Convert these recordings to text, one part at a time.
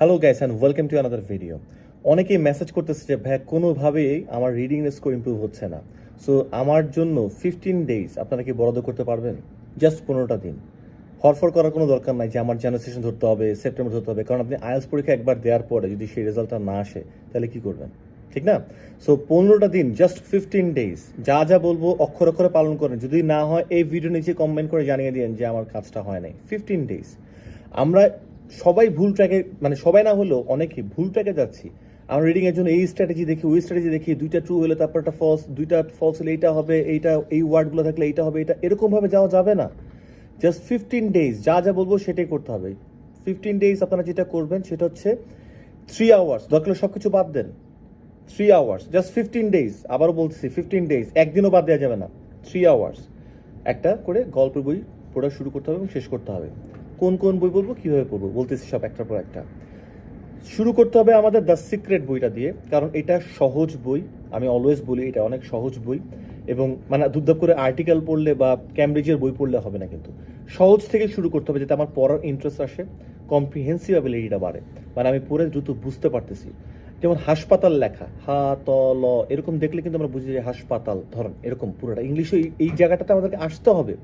Hello guys and welcome to another video অনেকেই message করতেছে যে ভাই কোনোভাবেই আমার রিডিং স্কোর ইমপ্রুভ হচ্ছে না। সো আমার জন্য ফিফটিন ডেজ আপনারা কি বরাদ্দ করতে পারবেন? জাস্ট পনেরোটা দিন। হরফর করার কোনো দরকার নাই যে, আমার জেনারেশন ধরতে হবে সেপ্টেম্বর ধরতে হবে। কারণ আপনি আইএলস পরীক্ষা একবার দেওয়ার পরে যদি সেই রেজাল্টটা না আসে, তাহলে কি করবেন? ঠিক না? সো পনেরোটা দিন জাস্ট ফিফটিন ডেজ যা যা বলব, অক্ষর অক্ষরে পালন করেন। যদি না হয়, এই ভিডিও নিচে কমেন্ট করে জানিয়ে দিন যে, আমার কাজটা হয় নাই। ফিফটিন ডেজ আমরা সবাই ভুল ট্র্যাকে মানে সবাই না হলেও অনেকে ভুল ট্র্যাকে যাচ্ছি। আমরা রিডিং এর জন্য এই স্ট্র্যাটেজি দেখি, ওই স্ট্র্যাটেজি দেখি, দুইটা ট্রু হলে তারপর একটা ফলস দুইটা ফলস হলে এইটা হবে, এইটা, এই ওয়ার্ডগুলো থাকলে এইটা হবে এটা এরকম ভাবে যাওয়া যাবে না। জাস্ট ফিফটিন ডেজ যা যা বলব সেটাই করতে হবে। ফিফটিন ডেজ আপনারা যেটা করবেন সেটা হচ্ছে থ্রি আওয়ার্স দরকার সব কিছু বাদ দেন। Three hours just fifteen days আবারও বলছি ফিফটিন ডেজ একদিনও বাদ দেওয়া যাবে না। থ্রি আওয়ার্স একটা করে গল্পের বই পড়া শুরু করতে হবে এবং শেষ করতে হবে। কোন কোন বই বলব, কীভাবে পড়ব, বলতেছি সব একটার পর একটা। শুরু করতে হবে আমাদের দ্য সিক্রেট বইটা দিয়ে, কারণ এটা সহজ বই, আমি অলওয়েজ বলি এটা অনেক সহজ বই, এবং মানে দুধদাপ করে আর্টিকেল পড়লে বা ক্যামব্রিজের বই পড়লে হবে না কিন্তু। সহজ থেকে শুরু করতে হবে যাতে আমার পড়ার ইন্টারেস্ট আসে কম্প্রিহেন্সিভ অ্যাবিলিটিটা বাড়ে। মানে আমি পড়ে দ্রুত বুঝতে পারতেছি। যেমন হাসপাতাল লেখা, হা, ত, ল, এরকম দেখলে কিন্তু আমরা বুঝি যে হাসপাতাল, ধরেন, এরকম পুরোটা। ইংলিশে এই জায়গাটাতে আমাদেরকে আসতে হবে।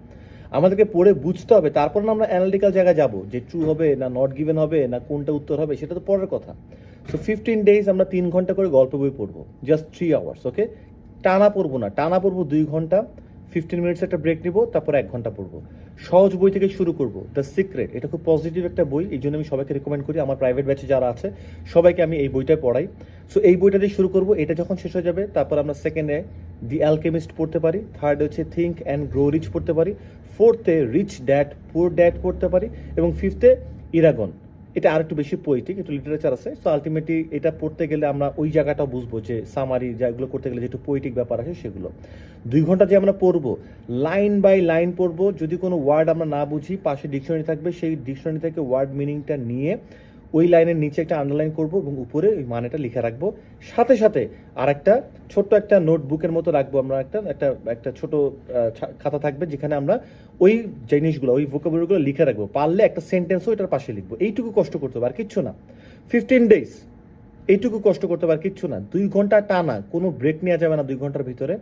আমাদেরকে পড়ে বুঝতে হবে, তারপর না আমরা অ্যানালিটিক্যাল জায়গায় যাব, যে ট্রু হবে না নট গিভেন হবে, না কোনটা উত্তর হবে, সেটা তো পরের কথা। সো ফিফটিন ডেজ আমরা তিন ঘণ্টা করে গল্প বই পড়ব জাস্ট থ্রি আওয়ার্স ওকে টানা পড়ব না, টানা পড়ব দুই ঘণ্টা ফিফটিন মিনিটস একটা ব্রেক নিবো, তারপর এক ঘণ্টা পড়ব। সহজ বই থেকে শুরু করব দ্য সিক্রেট এটা খুব পজিটিভ একটা বই, এই জন্য আমি সবাইকে রেকমেন্ড করি, আমার প্রাইভেট ব্যাচে যারা আছে, সবাইকে আমি এই বইটা পড়াই। সো এই বইটা দিয়ে শুরু করব, এটা যখন শেষ হয়ে যাবে, তারপর আমরা সেকেন্ডে দি অ্যালকেমিস্ট পড়তে পারি থার্ড হচ্ছে থিঙ্ক অ্যান্ড গ্রো রিচ পড়তে পারি ফোর্থে রিচ ড্যাড পুয়ার ড্যাড পড়তে পারি, এবং ফিফথে ইরাগন এটা আর একটু বেশি পোয়েটিক একটু লিটারেচার আছে সো আলটিমেটলি এটা পড়তে গেলে আমরা ওই জায়গাটাও বুঝব যে সামারি যাগুলো করতে গেলে যে একটু পোয়েটিক ব্যাপার আছে সেগুলো। দুই ঘণ্টা যে আমরা পড়ব লাইন বাই লাইন পড়ব, যদি কোনো ওয়ার্ড আমরা না বুঝি, পাশে ডিকশনারি থাকবে, সেই ডিকশনারি থেকে ওয়ার্ড মিনিংটা নিয়ে ওই লাইনের নিচে একটা আন্ডারলাইন করব এবং উপরে ওই মানেটা লিখে রাখব। সাথে সাথে আর একটা ছোট্ট একটা নোটবুকের মতো রাখব আমরা একটা একটা একটা ছোট খাতা থাকবে যেখানে আমরা ওই জিনিসগুলো, ওই ভোকাবুলারিগুলো লিখে রাখব। পারলে একটা সেন্টেন্সও এটার পাশে লিখব। এইটুকু কষ্ট করতে আর কিচ্ছু না। ফিফটিন ডেজ এইটুকু কষ্ট করতে আর কিচ্ছু না। দুই ঘণ্টা টানা, কোনো ব্রেক নেওয়া যাবে না দুই ঘণ্টার ভিতরে।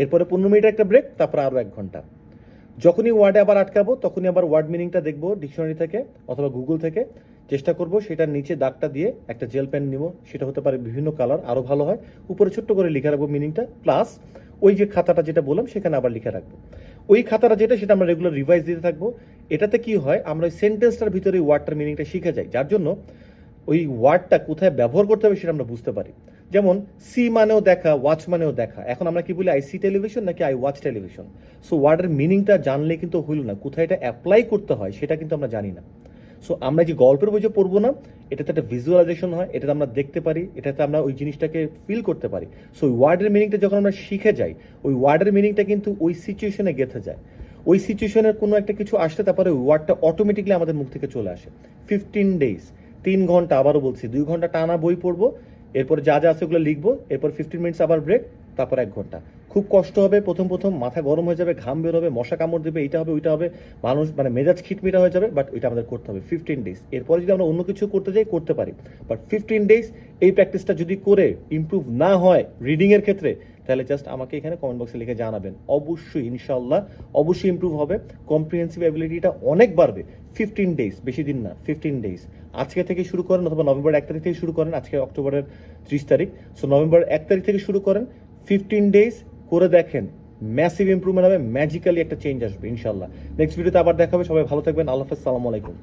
এরপরে পনেরো মিনিট একটা ব্রেক তারপরে আরও এক ঘণ্টা। যখনই ওয়ার্ডে আবার আটকাবো, তখনই আবার ওয়ার্ড মিনিংটা দেখব ডিকশনারি থেকে অথবা গুগল থেকে। চেষ্টা করব সেটার নিচে দাগটা দিয়ে একটা জেল পেন নিব। সেটা হতে পারে বিভিন্ন কালার আরও ভালো হয়। উপরে ছোট্ট করে লিখে রাখব মিনিংটা প্লাস ওই যে খাতাটা যেটা বললাম, সেখানে আবার লিখে রাখব। ওই খাতাটা যেটা, সেটা আমরা রেগুলার রিভাইজ দিতে থাকব। এটাতে কি হয়, আমরা ওই সেন্টেন্সটার ভিতরে ওই ওয়ার্ডটার মিনিংটা শিখে যাই। যার জন্য ওই ওয়ার্ডটা কোথায় ব্যবহার করতে হবে, সেটা আমরা বুঝতে পারি। যেমন সি মানেও দেখা ওয়াচ মানেও দেখা। এখন আমরা কি বলি আই সি টেলিভিশন নাকি আই ওয়াচ টেলিভিশন সো ওয়ার্ডের মিনিংটা জানলে কিন্তু হইল না। কোথায় এটা অ্যাপ্লাই করতে হয়, সেটা কিন্তু আমরা জানি না। সো আমরা যে গল্পের বই যে পড়ব না, এটাতে একটা ভিজুয়ালাইজেশন হয়, এটাতে আমরা দেখতে পারি, এটাতে আমরা ওই জিনিসটাকে ফিল করতে পারি। সো ওই ওয়ার্ডের মিনিংটা যখন আমরা শিখে যাই, ওই ওয়ার্ডের মিনিংটা কিন্তু ওই সিচুয়েশনে গেঁথে যায়। ওই সিচুয়েশনের কোনো একটা কিছু আসলে তারপরে ওই ওয়ার্ডটা অটোমেটিকলি আমাদের মুখ থেকে চলে আসে। ফিফটিন ডেজ তিন ঘণ্টা আবারও বলছি, দুই ঘণ্টা টানা বই পড়ব, এরপর যা যা আছে ওগুলো লিখব, এরপর ফিফটিন মিনিটস আবার ব্রেক তারপর এক ঘণ্টা। খুব কষ্ট হবে, প্রথম প্রথম মাথা গরম হয়ে যাবে, ঘাম বের হবে, মশা কামড় দেবে, এইটা হবে, ওইটা হবে। মানুষ মানে মেজাজ খিটমিটা হয়ে যাবে বাট ওইটা আমাদের করতে হবে ফিফটিন ডেজ এরপরে যদি আমরা অন্য কিছু করতে যাই, করতে পারি। বাট ফিফটিন ডেজ এই প্র্যাকটিসটা যদি করে ইমপ্রুভ না হয় রিডিং এর ক্ষেত্রে, তাহলে জাস্ট আমাকে এখানে কমেন্ট বক্সে লিখে জানাবেন। অবশ্যই ইনশাল্লাহ অবশ্যই ইমপ্রুভ হবে। কম্প্রিহেন্সিভ অ্যাবিলিটিটা অনেক বাড়বে। ফিফটিন ডেজ বেশি দিন না ফিফটিন ডেজ আজকে থেকে শুরু করেন অথবা নভেম্বর এক তারিখ থেকে শুরু করেন, আজকে অক্টোবরের ত্রিশ তারিখ। সো নভেম্বর এক তারিখ থেকে শুরু করেন ফিফটিন ডেজ করে দেখেন ম্যাসিভ ইম্প্রুভমেন্ট হবে ম্যাজিক্যালি একটা চেঞ্জ আসবে ইনশাল্লাহ নেক্সট ভিডিওতে আবার দেখা হবে, সবাই ভালো থাকবেন, আল্লাহ হাফেজ আলাইকুম।